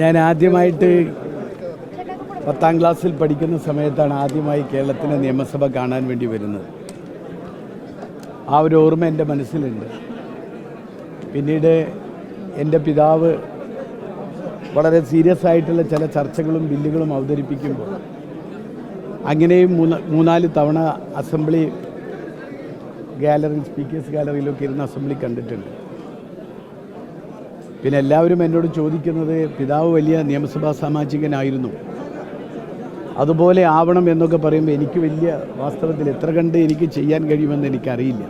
ഞാൻ ആദ്യമായിട്ട് പത്താം ക്ലാസ്സിൽ പഠിക്കുന്ന സമയത്താണ് ആദ്യമായി കേരളത്തിലെ നിയമസഭ കാണാൻ വേണ്ടി വരുന്നത്. ആ ഒരു ഓർമ്മ എന്റെ മനസ്സിലുണ്ട്. പിന്നീട് എന്റെ പിതാവ് വളരെ സീരിയസ് ആയിട്ടുള്ള ചില ചർച്ചകളും ബില്ലുകളും അവതരിപ്പിക്കുമ്പോൾ അങ്ങനെയും മൂന്ന് മൂന്നാൽ തവണ അസംബ്ലി ഗാലറി സ്പീക്കേഴ്സ് ഗാലറിയിലൊക്കെ ഇരുന്ന് അസംബ്ലി കണ്ടിട്ടുണ്ട്. പിന്നെ എല്ലാവരും എന്നോട് ചോദിക്കുന്നത് പിതാവ് വലിയ നിയമസഭാ സാമാജികനായിരുന്നു. അതുപോലെ ആവണം എന്നൊക്കെ പറയുമ്പോൾ എനിക്ക് വലിയ വാസ്തവത്തിൽ എത്ര കണ്ട് എനിക്ക് ചെയ്യാൻ കഴിയുമെന്ന് എനിക്കറിയില്ല.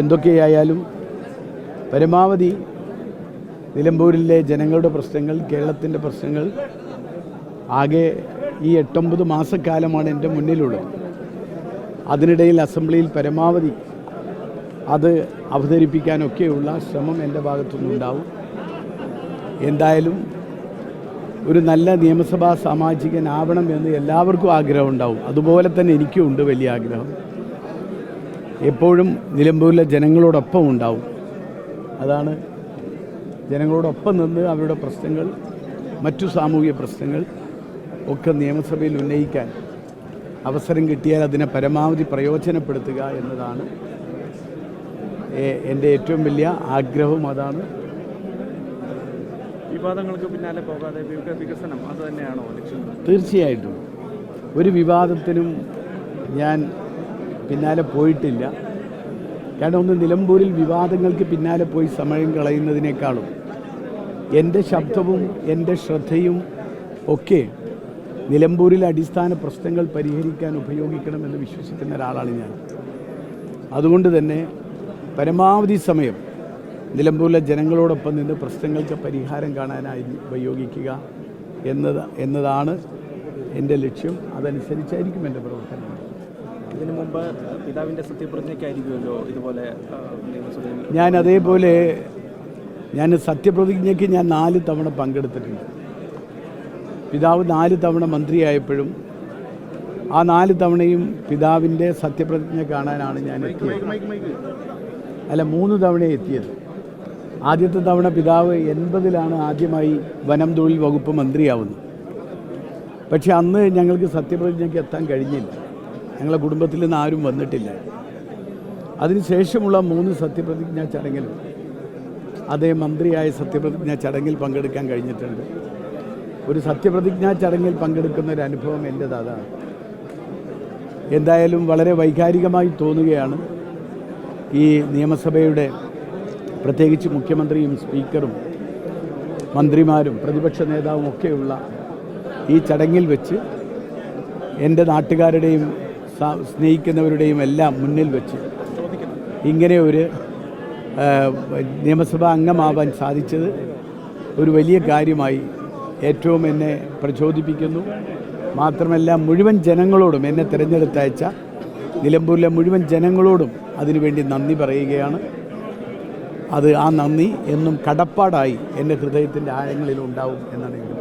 എന്തൊക്കെയായാലും പരമാവധി നിലമ്പൂരിലെ ജനങ്ങളുടെ പ്രശ്നങ്ങൾ കേരളത്തിന്റെ പ്രശ്നങ്ങൾ ആകെ ഈ എട്ടൊമ്പത് മാസക്കാലമാണ് എന്റെ മുന്നിലുള്ളത്. അതിനിടയിൽ അസംബ്ലിയിൽ പരമാവധി അത് അവതരിപ്പിക്കാനൊക്കെയുള്ള ശ്രമം എന്റെ ഭാഗത്തുനിന്നുണ്ടാവും. എന്തായാലും ഒരു നല്ല നിയമസഭാ സാമാജികനാവണം എന്ന് എല്ലാവർക്കും ആഗ്രഹം ഉണ്ടാവും അതുപോലെ തന്നെ എനിക്കും ഉണ്ട് വലിയ ആഗ്രഹം. എപ്പോഴും നിലമ്പൂരിലെ ജനങ്ങളോടൊപ്പം ഉണ്ടാവും. അതാണ് ജനങ്ങളോടൊപ്പം നിന്ന് അവരുടെ പ്രശ്നങ്ങൾ മറ്റു സാമൂഹിക പ്രശ്നങ്ങൾ ഒക്കെ നിയമസഭയിൽ ഉന്നയിക്കാൻ അവസരം കിട്ടിയാൽ അതിനെ പരമാവധി പ്രയോജനപ്പെടുത്തുക എന്നതാണ് എന്റെ ഏറ്റവും വലിയ ആഗ്രഹവും അതാണ്. വിവാദങ്ങൾക്ക് പിന്നാലെ പോകാതെ വികസനം അത് തന്നെയാണോ ലക്ഷ്യം? തീർച്ചയായിട്ടും. ഒരു വിവാദത്തിനും ഞാൻ പിന്നാലെ പോയിട്ടില്ല. കാരണം ഒന്ന് നിലമ്പൂരിൽ വിവാദങ്ങൾക്ക് പിന്നാലെ പോയി സമയം കളയുന്നതിനേക്കാളും എന്റെ ശബ്ദവും എന്റെ ശ്രദ്ധയും ഒക്കെ നിലമ്പൂരിലെ അടിസ്ഥാന പ്രശ്നങ്ങൾ പരിഹരിക്കാൻ ഉപയോഗിക്കണമെന്ന് വിശ്വസിക്കുന്ന ഒരാളാണ് ഞാൻ. അതുകൊണ്ട് തന്നെ പരമാവധി സമയം നിലമ്പൂരിലെ ജനങ്ങളോടൊപ്പം നിന്ന് പ്രശ്നങ്ങൾക്ക് പരിഹാരം കാണാനായി ഉപയോഗിക്കുക എന്നത് എന്നതാണ് എന്റെ ലക്ഷ്യം. അതനുസരിച്ചായിരിക്കും എന്റെ പ്രവർത്തനം. ഇതിനു മുമ്പ് പിതാവിന്റെ സത്യപ്രതിജ്ഞയ്ക്കായിരിക്കുമല്ലോ ഇതുപോലെ ഞാൻ അതേപോലെ ഞാൻ സത്യപ്രതിജ്ഞയ്ക്ക് ഞാൻ നാല് തവണ പങ്കെടുത്തിട്ടുണ്ട്. പിതാവ് നാല് തവണ മന്ത്രിയായപ്പോഴും ആ നാല് തവണയും പിതാവിന്റെ സത്യപ്രതിജ്ഞ കാണാനാണ് ഞാൻ എത്തിയത്. അല്ല മൂന്ന് തവണ എത്തിയത്. ആദ്യത്തെ തവണ പിതാവ് എൺപതിലാണ് ആദ്യമായി വനം തൊഴിൽ വകുപ്പ് മന്ത്രിയാവുന്നത്. പക്ഷേ അന്ന് ഞങ്ങൾക്ക് സത്യപ്രതിജ്ഞയ്ക്ക് എത്താൻ കഴിഞ്ഞില്ല. ഞങ്ങളെ കുടുംബത്തിൽ നിന്ന് ആരും വന്നിട്ടില്ല. അതിനുശേഷമുള്ള മൂന്ന് സത്യപ്രതിജ്ഞാ ചടങ്ങിൽ അതേ മന്ത്രിയായ സത്യപ്രതിജ്ഞാ ചടങ്ങിൽ പങ്കെടുക്കാൻ കഴിഞ്ഞിട്ടുണ്ട്. ഒരു സത്യപ്രതിജ്ഞാ ചടങ്ങിൽ പങ്കെടുക്കുന്ന ഒരു അനുഭവം എന്റേത് അതാണ് എന്തായാലും വളരെ വൈകാരികമായി തോന്നുകയാണ്. ഈ നിയമസഭയുടെ പ്രത്യേകിച്ച് മുഖ്യമന്ത്രിയും സ്പീക്കറും മന്ത്രിമാരും പ്രതിപക്ഷ നേതാവും ഒക്കെയുള്ള ഈ ചടങ്ങിൽ വെച്ച് എന്റെ നാട്ടുകാരുടെയും സ്നേഹിക്കുന്നവരുടെയും എല്ലാം മുന്നിൽ വെച്ച് ഇങ്ങനെ ഒരു നിയമസഭാ അംഗമാവാൻ സാധിച്ചത് ഒരു വലിയ കാര്യമായി ഏറ്റവും എന്നെ പ്രചോദിപ്പിക്കുന്നു. മാത്രമല്ല മുഴുവൻ ജനങ്ങളോടും എന്നെ തിരഞ്ഞെടുത്തയച്ച നിലമ്പൂരിലെ മുഴുവൻ ജനങ്ങളോടും അതിനുവേണ്ടി നന്ദി പറയുകയാണ്. അത് ആ നന്ദി എന്നും കടപ്പാടായി എന്റെ ഹൃദയത്തിന്റെ ആഴങ്ങളിൽ ഉണ്ടാവും എന്നാണ് എനിക്ക്